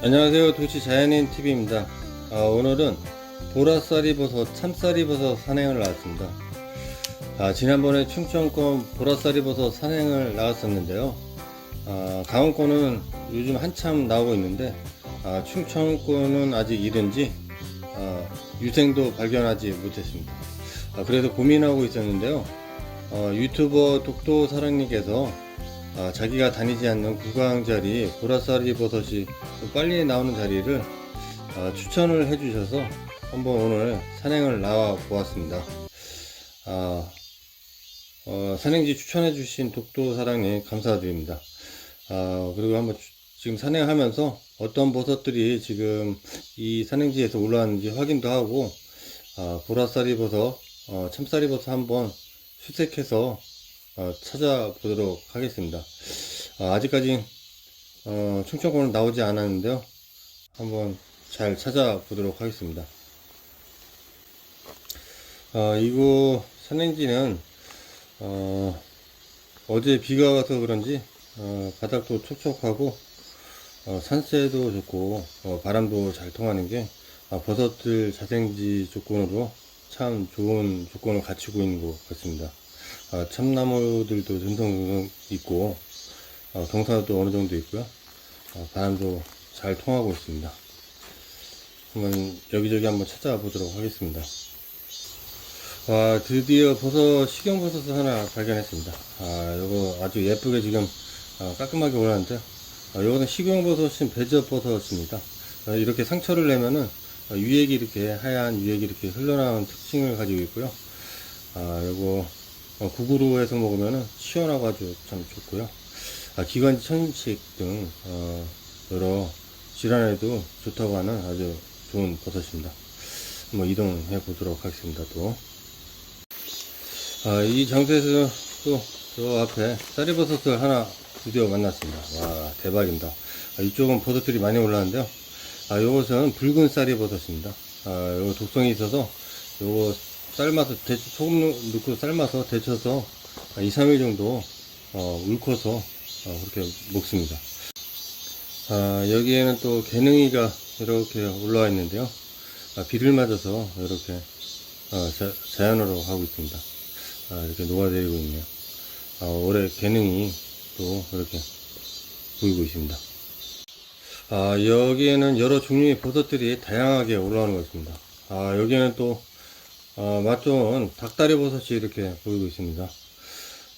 안녕하세요. 도시 자연인 TV입니다. 아, 오늘은 보라쌀이버섯 참쌀이버섯 산행을 나왔습니다. 아, 지난번에 충청권 보라쌀이버섯 산행을 나갔었는데요. 아, 강원권은 요즘 한참 나오고 있는데 아, 충청권은 아직 이른지 아, 유생도 발견하지 못했습니다. 아, 그래서 고민하고 있었는데요. 어, 유튜버 독도사랑님께서 아, 자기가 다니지 않는 구강 자리 보라쌀이 버섯이 좀 빨리 나오는 자리를 아, 추천을 해주셔서 한번 오늘 산행을 나와 보았습니다. 아, 어, 산행지 추천해 주신 독도 사랑님 감사드립니다. 아, 그리고 한번 주- 지금 산행하면서 어떤 버섯들이 지금 이 산행지에서 올라왔는지 확인도 하고 아, 보라쌀이 버섯, 어, 참쌀이 버섯 한번 수색해서 어, 찾아보도록 하겠습니다. 아, 아직까지 어, 충청권은 나오지 않았는데요. 한번 잘 찾아보도록 하겠습니다. 어, 이곳 산행지는 어, 어제 비가 와서 그런지 어, 바닥도 촉촉하고 어, 산세도 좋고 어, 바람도 잘 통하는 게 아, 버섯들 자생지 조건으로 참 좋은 조건을 갖추고 있는 것 같습니다. 아, 참나무들도 전성전 있고 어, 경사도 어느 정도 있고요. 어, 바람도 잘 통하고 있습니다. 한번 여기저기 한번 찾아보도록 하겠습니다. 와 드디어 버섯 식용버섯을 하나 발견했습니다. 아 요거 아주 예쁘게 지금 아, 깔끔하게 올랐는데요. 아, 요거는 식용버섯인 배저버섯입니다. 아, 이렇게 상처를 내면은 아, 유액이 이렇게 하얀 유액이 이렇게 흘러나오는 특징을 가지고 있고요. 아 요거 어, 국으로 해서 먹으면은 시원하고 아주 참 좋고요. 아, 기관지 천식 등 어, 여러 질환에도 좋다고 하는 아주 좋은 버섯입니다. 한번 이동해 보도록 하겠습니다. 또. 아, 이 장소에서 또 저 앞에 쌀이버섯을 하나 드디어 만났습니다. 와 대박입니다. 아, 이쪽은 버섯들이 많이 올라왔는데요. 아, 요것은 붉은 쌀이버섯입니다. 아, 요거 독성이 있어서 요거 삶아서 데, 소금 넣고 삶아서 데쳐서 2, 3일 정도 어, 울커서 어, 그렇게 먹습니다. 아, 여기에는 또 개능이가 이렇게 올라와 있는데요. 아, 비를 맞아서 이렇게 어, 자, 자연으로 하고 있습니다. 아, 이렇게 녹아내리고 있네요. 아, 올해 개능이 또 이렇게 보이고 있습니다. 아, 여기에는 여러 종류의 버섯들이 다양하게 올라오는 것 같습니다. 아, 여기에는 또 아, 맛 좋은 닭다리 버섯이 이렇게 보이고 있습니다.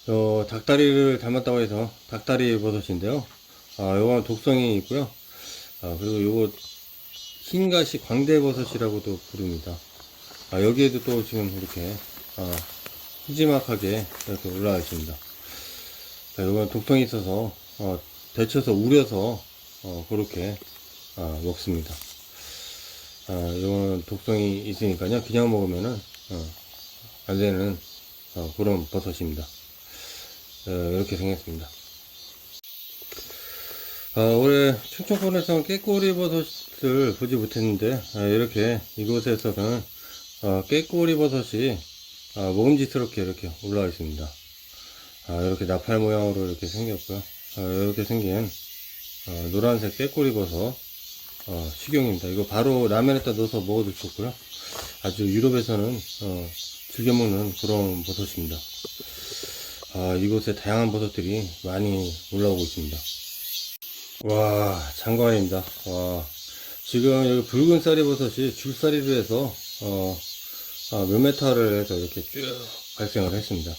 어, 닭다리를 닮았다고 해서 닭다리 버섯인데요. 아, 요건 독성이 있고요. 아, 그리고 요거 흰가시 광대버섯이라고도 부릅니다. 아, 여기에도 또 지금 이렇게 아, 푸짐하게 이렇게 올라와 있습니다. 자, 요건 독성이 있어서 어, 데쳐서 우려서 어, 그렇게 아, 먹습니다. 아, 이거는 독성이 있으니까요. 그냥 먹으면은, 어, 안 되는, 어, 그런 버섯입니다. 어, 이렇게 생겼습니다. 아, 올해 충청권에서는 깨꼬리 버섯을 보지 못했는데, 아, 이렇게 이곳에서는, 어, 깨꼬리 버섯이, 아, 먹음직스럽게 이렇게 올라와 있습니다. 아, 이렇게 나팔 모양으로 이렇게 생겼고요. 아, 이렇게 생긴, 어, 노란색 깨꼬리 버섯, 어, 식용입니다. 이거 바로 라면에다 넣어서 먹어도 좋고요. 아주 유럽에서는 어, 즐겨 먹는 그런 버섯입니다. 아, 이곳에 다양한 버섯들이 많이 올라오고 있습니다. 와, 장관입니다. 와, 지금 여기 붉은 쌀이 버섯이 줄사리로 해서 어, 아, 몇 메타를 해서 이렇게 쭉 발생을 했습니다.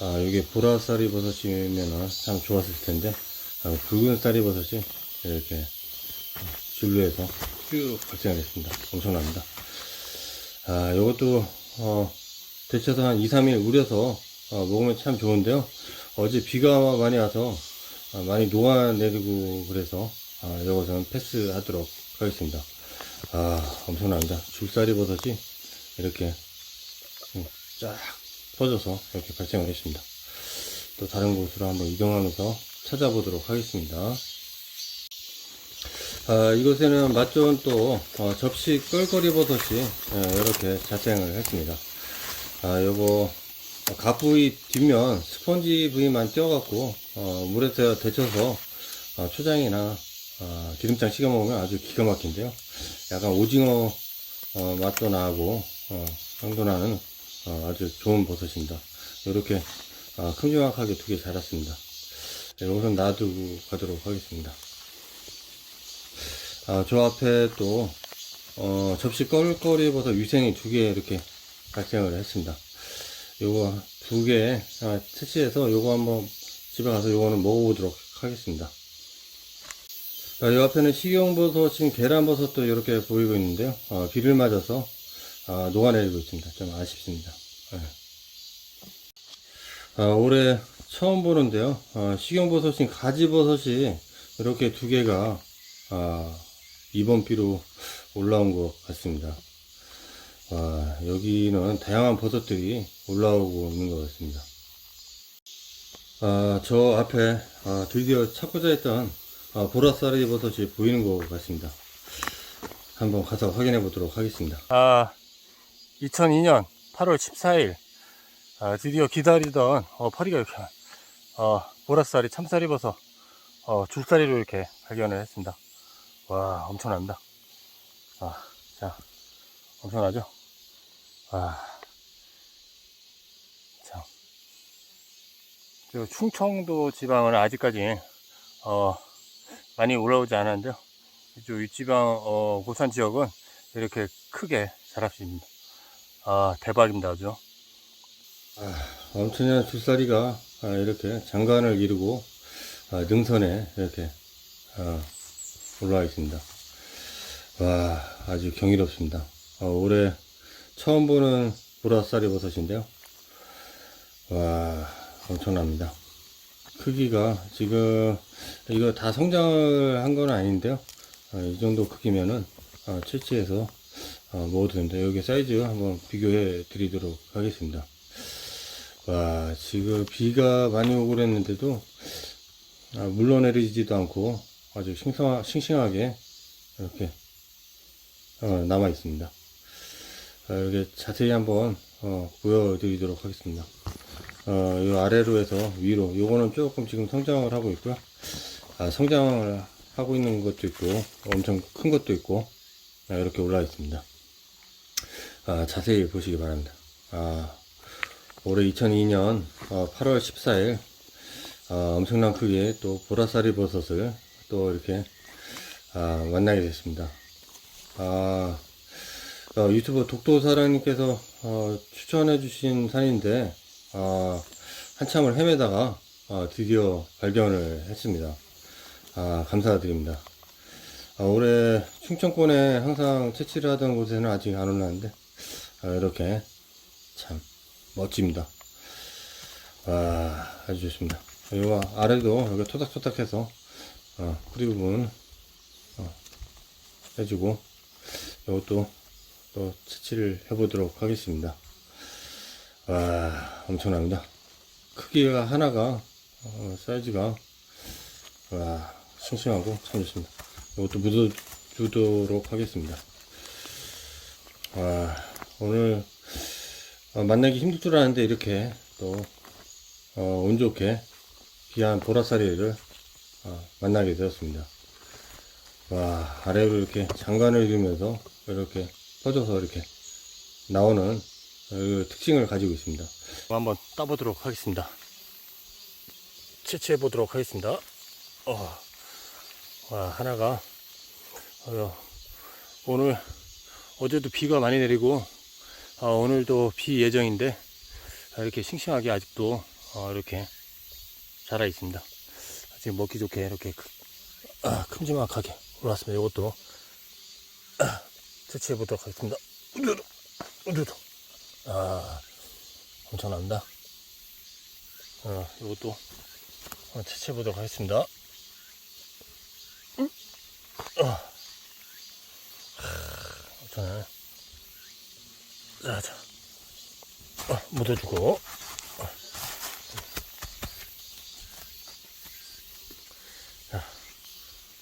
아, 여기 보라 쌀이 버섯이면 참 좋았을 텐데, 아, 붉은 쌀이 버섯이 이렇게 줄로해서 쭉 발생했습니다. 엄청납니다. 아, 이것도, 어, 데쳐서 한 2, 3일 우려서, 어, 먹으면 참 좋은데요. 어제 비가 많이 와서, 아, 많이 녹아내리고 그래서, 아, 이것은 패스하도록 하겠습니다. 아, 엄청납니다. 줄사리 버섯이 이렇게 음, 쫙 퍼져서 이렇게 발생을 했습니다. 또 다른 곳으로 한번 이동하면서 찾아보도록 하겠습니다. 아, 이곳에는 맛 좋은 또 어, 접시 껄거리 버섯이 예, 이렇게 자생을 했습니다. 아, 요거 갓 부위 뒷면 스펀지 부위만 떼어갖고 어, 물에서 데쳐서 어, 초장이나 아, 기름장 찍어 먹으면 아주 기가 막힌데요. 약간 오징어 어, 맛도 나고 어, 향도 나는 어, 아주 좋은 버섯입니다. 이렇게 아, 큼지막하게 두 개 자랐습니다. 네, 우선 놔두고 가도록 하겠습니다. 아, 저 앞에 또 어, 접시 버섯 위생이 두 개 이렇게 발생을 했습니다. 요거 두 개, 아, 채취해서 요거 한번 집에 가서 요거는 먹어보도록 하겠습니다. 아, 요 앞에는 식용버섯, 지금 계란버섯도 이렇게 보이고 있는데요. 아, 비를 맞아서 아, 녹아내리고 있습니다. 좀 아쉽습니다. 예. 아, 올해 처음 보는데요. 아, 식용버섯인 가지버섯이 이렇게 두 개가 아, 이번 비로 올라온 것 같습니다. 와, 여기는 다양한 버섯들이 올라오고 있는 것 같습니다. 아, 저 앞에 아, 드디어 찾고자 했던 아, 보라쌀이 버섯이 보이는 것 같습니다. 한번 가서 확인해 보도록 하겠습니다. 아, 2002년 8월 14일 아, 드디어 기다리던 어, 파리가 이렇게 어, 보라쌀이 참쌀이 버섯 어, 줄사리로 이렇게 발견을 했습니다. 와, 엄청납니다. 아, 자, 엄청나죠? 아, 참. 저 충청도 지방은 아직까지, 어, 많이 올라오지 않았는데요. 이쪽 윗지방, 어, 고산 지역은 이렇게 크게 자랐습니다. 아, 대박입니다, 아주. 아, 엄청난 줄사리가 아, 이렇게 장관을 이루고 아, 능선에 이렇게 아, 올라와 있습니다. 와, 아주 경이롭습니다. 어, 올해 처음 보는 보라쌀이 버섯인데요. 와, 엄청납니다. 크기가 지금 이거 다 성장을 한 건 아닌데요. 어, 이 정도 크기면은 어, 채취해서 어, 먹어도 됩니다. 여기 사이즈 한번 비교해 드리도록 하겠습니다. 와, 지금 비가 많이 오고 그랬는데도 아, 물러내리지도 않고 아주 싱싱하, 싱싱하게 이렇게 어, 남아 있습니다. 아, 이렇게 자세히 한번 어, 보여드리도록 하겠습니다. 어, 이 아래로 해서 위로 요거는 조금 지금 성장을 하고 있고요. 아, 성장을 하고 있는 것도 있고 엄청 큰 것도 있고 아, 이렇게 올라 있습니다. 아, 자세히 보시기 바랍니다. 아, 올해 2002년 8월 14일 아, 엄청난 크기의 또 보라쌀이 버섯을 또 이렇게 아, 만나게 됐습니다. 아, 어, 유튜브 독도사랑님께서 어, 추천해주신 산인데 아, 한참을 헤매다가 아, 드디어 발견을 했습니다. 아, 감사드립니다. 아, 올해 충청권에 항상 채취를 하던 곳에는 아직 안 올랐는데 아, 이렇게 참 멋집니다. 와, 아주 좋습니다. 이거 아래도 여기 토닥토닥해서 어, 뿌리 부분 어, 해주고 이것도 또 채취를 해보도록 하겠습니다. 와, 엄청납니다. 크기가 하나가 어, 사이즈가 와, 싱싱하고 참 좋습니다. 이것도 묻어주도록 하겠습니다. 와, 오늘 어, 만나기 힘들 줄 알았는데 이렇게 또 어, 운 좋게 귀한 보라쌀이를 어, 만나게 되었습니다. 와, 아래로 이렇게 장관을 이루면서 이렇게 퍼져서 이렇게 나오는 그 특징을 가지고 있습니다. 한번 따보도록 하겠습니다. 채취해 보도록 하겠습니다. 어, 와, 하나가, 어, 오늘, 어제도 비가 많이 내리고, 아, 오늘도 비 예정인데, 아, 이렇게 싱싱하게 아직도, 어, 이렇게 자라 있습니다. 지금 먹기 좋게 이렇게 크, 아, 큼지막하게 올라왔습니다. 이것도 아, 채취해 보도록 하겠습니다. 우두두, 우두두. 아, 엄청납니다. 어, 이것도 어, 채취해 보도록 하겠습니다. 음? 어. 엄청나네. 자, 자. 어, 묻어주고.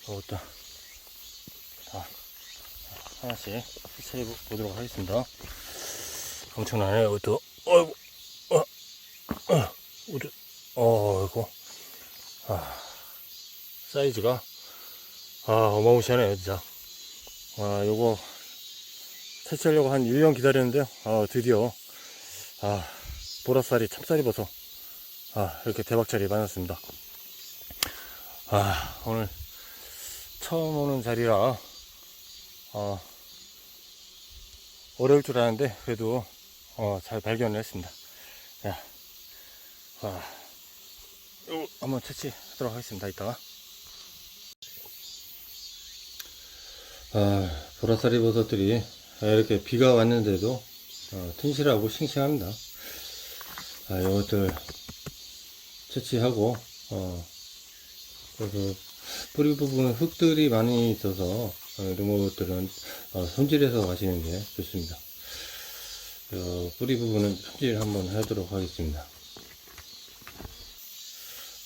이것도 다 하나씩 세차해 보도록 하겠습니다. 엄청나네, 이것도. 어이구, 어, 어, 우리, 어, 이거, 아, 사이즈가 아, 어마무시하네요, 진짜. 아, 요거, 채취하려고 한 1년 기다렸는데요. 아, 드디어, 아, 보라쌀이 참쌀이 버섯. 아, 이렇게 대박자리 많았습니다. 아, 오늘 처음 오는 자리라, 어, 어려울 줄 알았는데, 그래도, 어, 잘 발견을 했습니다. 자, 아, 요거 한번 채취하도록 하겠습니다, 이따가. 아, 보라쌀이 버섯들이 이렇게 비가 왔는데도 어, 튼실하고 싱싱합니다. 아, 이것들 채취하고 어, 그래서 뿌리 부분 흙들이 많이 있어서 어, 이런 것들은 어, 손질해서 가시는 게 좋습니다. 어, 뿌리 부분은 손질 한번 하도록 하겠습니다.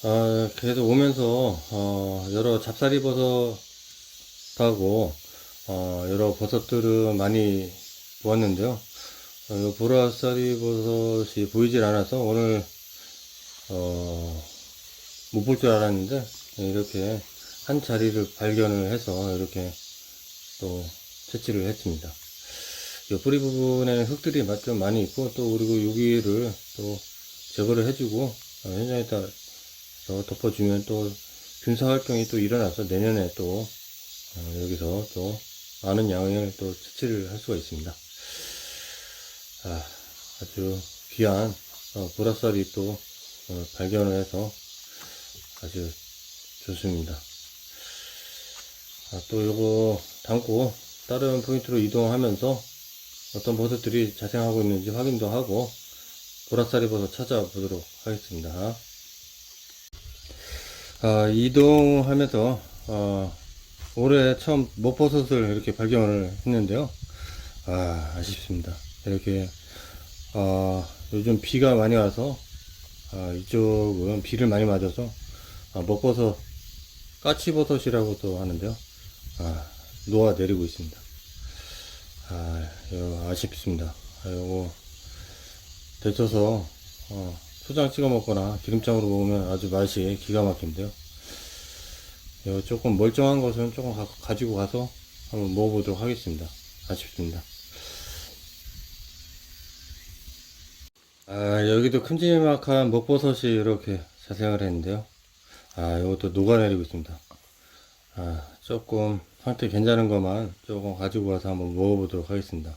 아, 그래도 오면서 어, 여러 잡사리 버섯하고 어, 여러 버섯들은 많이 보았는데요. 어, 요 보라쌀이 버섯이 보이질 않아서 오늘 어, 못 볼 줄 알았는데 이렇게 한 자리를 발견을 해서 이렇게 또 채취를 했습니다. 요 뿌리 부분에는 흙들이 마- 좀 많이 있고 또 그리고 여기를 또 제거를 해주고 어, 현장에다 또 덮어주면 또 균사 활동이 또 일어나서 내년에 또 어, 여기서 또 많은 양을 또 채취를 할 수가 있습니다. 아, 아주 귀한 어, 보라쌀이 또 어, 발견을 해서 아주 좋습니다. 아, 또 요거 담고 다른 포인트로 이동하면서 어떤 버섯들이 자생하고 있는지 확인도 하고 보라쌀이 버섯 찾아보도록 하겠습니다. 아, 이동하면서 어, 올해 처음 먹버섯을 이렇게 발견을 했는데요. 아, 아쉽습니다. 이렇게, 아, 요즘 비가 많이 와서, 아, 이쪽은 비를 많이 맞아서, 아, 먹버섯, 까치버섯이라고 또 하는데요. 아, 녹아 내리고 있습니다. 아, 이거 아쉽습니다. 아, 요거, 데쳐서, 어, 초장 찍어 먹거나 기름장으로 먹으면 아주 맛이 기가 막힌데요. 이거 조금 멀쩡한 것은 조금 가, 가지고 가서 한번 먹어보도록 하겠습니다. 아쉽습니다. 아, 여기도 큼지막한 먹버섯이 이렇게 자생을 했는데요. 아, 이것도 녹아내리고 있습니다. 아, 조금 상태 괜찮은 것만 조금 가지고 가서 한번 먹어보도록 하겠습니다.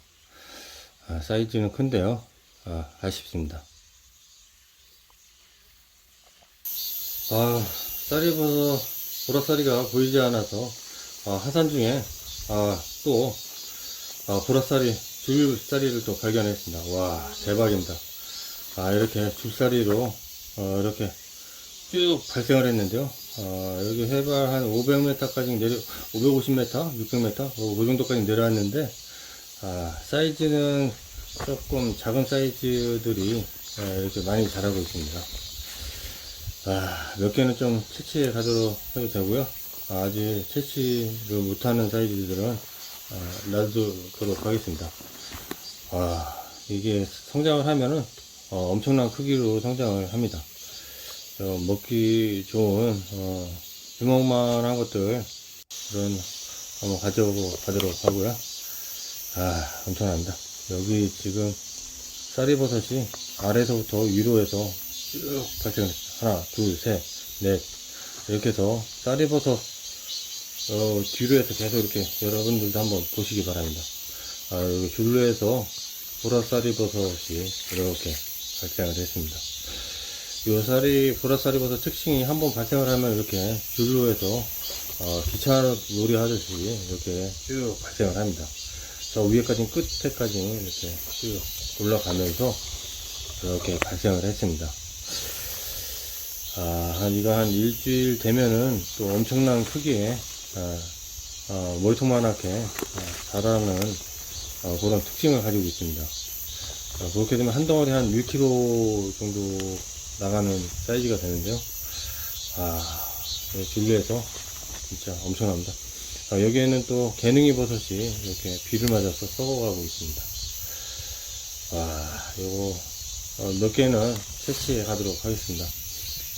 아, 사이즈는 큰데요. 아, 아쉽습니다. 아, 쌀이버섯 보라쌀이가 보이지 않아서 아, 하산 중에 아, 또 아, 보라쌀이 줄사리를 또 발견했습니다. 와 대박입니다. 아 이렇게 줄사리로 어, 이렇게 쭉 발생을 했는데요. 어, 여기 해발 한 500m까지 내려 550m, 600m 어, 그 정도까지 내려왔는데 아, 사이즈는 조금 작은 사이즈들이 어, 이렇게 많이 자라고 있습니다. 아, 몇 개는 좀 채취해 가도록 해도 되고요. 아, 아직 채취를 못하는 사이즈들은 아, 놔두도록 하겠습니다. 아, 이게 성장을 하면은 어, 엄청난 크기로 성장을 합니다. 저 먹기 좋은 어, 주먹만한 것들 그런 한번 가져가도록 하고요. 아, 엄청납니다. 여기 지금 쌀이버섯이 아래서부터 위로해서 쭉 발생했어요. 하나, 둘, 셋, 넷. 이렇게 해서 쌀이버섯, 어, 뒤로 해서 계속 이렇게 여러분들도 한번 보시기 바랍니다. 아, 여기 줄로 해서 보라쌀이버섯이 이렇게 발생을 했습니다. 요 쌀이, 보라쌀이버섯 특징이 한 번 발생을 하면 이렇게 줄로 해서, 어, 기차 놀이 하듯이 이렇게 쭉 발생을 합니다. 저 위에까지 끝에까지 이렇게 쭉 올라가면서 이렇게 발생을 했습니다. 아, 한, 이거 한 일주일 되면은 또 엄청난 크기의, 아, 아, 머리통만하게 아, 자라는 아, 그런 특징을 가지고 있습니다. 아, 그렇게 되면 한 덩어리 한 1kg 정도 나가는 사이즈가 되는데요. 아, 줄리에서 진짜 엄청납니다. 아, 여기에는 또 개능이 버섯이 이렇게 비를 맞아서 썩어가고 있습니다. 와, 요거 어, 몇 개는 채취해 가도록 하겠습니다.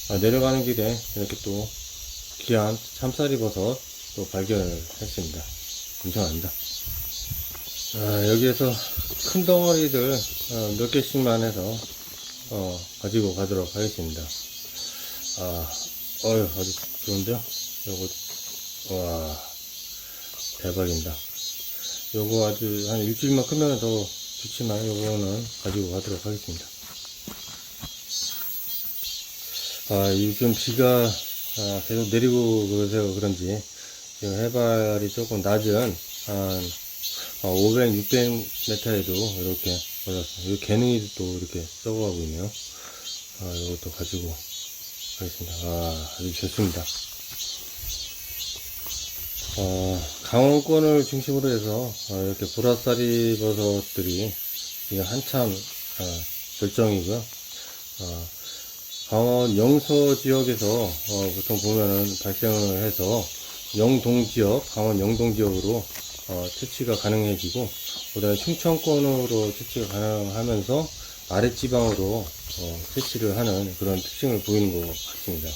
아, 내려가는 길에 이렇게 또 귀한 참쌀이 버섯 또 발견을 했습니다. 엄청납니다. 아, 여기에서 큰 덩어리들 어, 몇 개씩만 해서 어, 가지고 가도록 하겠습니다. 아, 어휴, 아주 좋은데요? 요거, 와, 대박입니다. 요거 아주 한 일주일만 크면 더 좋지만 요거는 가지고 가도록 하겠습니다. 아, 요즘 비가 아, 계속 내리고 그러세요 그런지 지금 해발이 조금 낮은 한 500, 600m에도 이렇게 올랐어요. 이 개능이도 또 이렇게 썩어가고 있네요. 아, 이것도 가지고 가겠습니다. 아, 아주 좋습니다. 어, 강원권을 중심으로 해서 어, 이렇게 보라쌀이 버섯들이 한참 어, 절정이고요. 어, 강원 영서 지역에서 어, 보통 보면은 발생을 해서 영동 지역, 강원 영동 지역으로 어, 채취가 가능해지고 그다음에 충청권으로 채취가 가능하면서 아랫지방으로 어, 채취를 하는 그런 특징을 보이는 것 같습니다.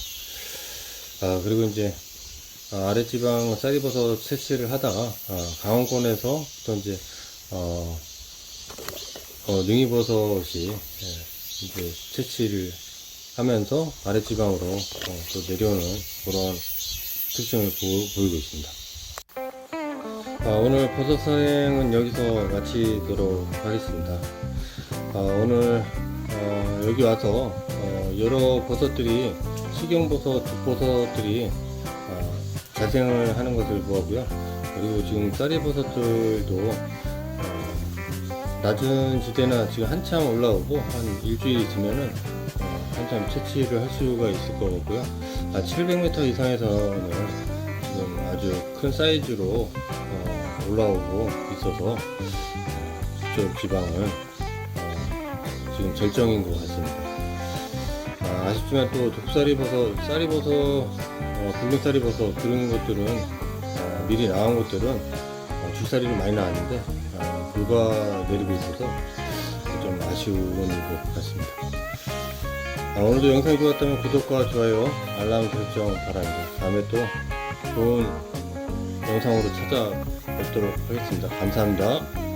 아 그리고 이제 아, 아랫지방 쌀이버섯 채취를 하다가 아, 강원권에서 또 이제 어, 어, 능이버섯이 예, 이제 채취를 하면서 아랫지방으로 어, 또 내려오는 그런 특징을 보, 보이고 있습니다. 아, 오늘 버섯 사행은 여기서 마치도록 하겠습니다. 아, 오늘 어, 여기 와서 어, 여러 버섯들이 식용버섯, 죽버섯들이 어, 자생을 하는 것을 보았고요. 그리고 지금 쌀이버섯들도 어, 낮은 지대나 지금 한참 올라오고 한 일주일 있으면은 어, 한참 채취를 할 수가 있을 것 같고요. 아, 700m 이상에서는 지금 아주 큰 사이즈로 어, 올라오고 있어서 어, 이쪽 지방은 어, 지금 절정인 것 같습니다. 아, 쉽지만또 독사리 버섯, 쌀이 버섯, 어, 붉은 쌀이 버섯 그런 것들은 어, 미리 나온 것들은 어, 줄사리로 많이 나왔는데 어, 비가 내리고 있어서 좀 아쉬운 것 같습니다. 아, 오늘도 영상이 좋았다면 구독과 좋아요, 알람 설정 바랍니다. 다음에 또 좋은 영상으로 찾아 뵙도록 하겠습니다. 감사합니다.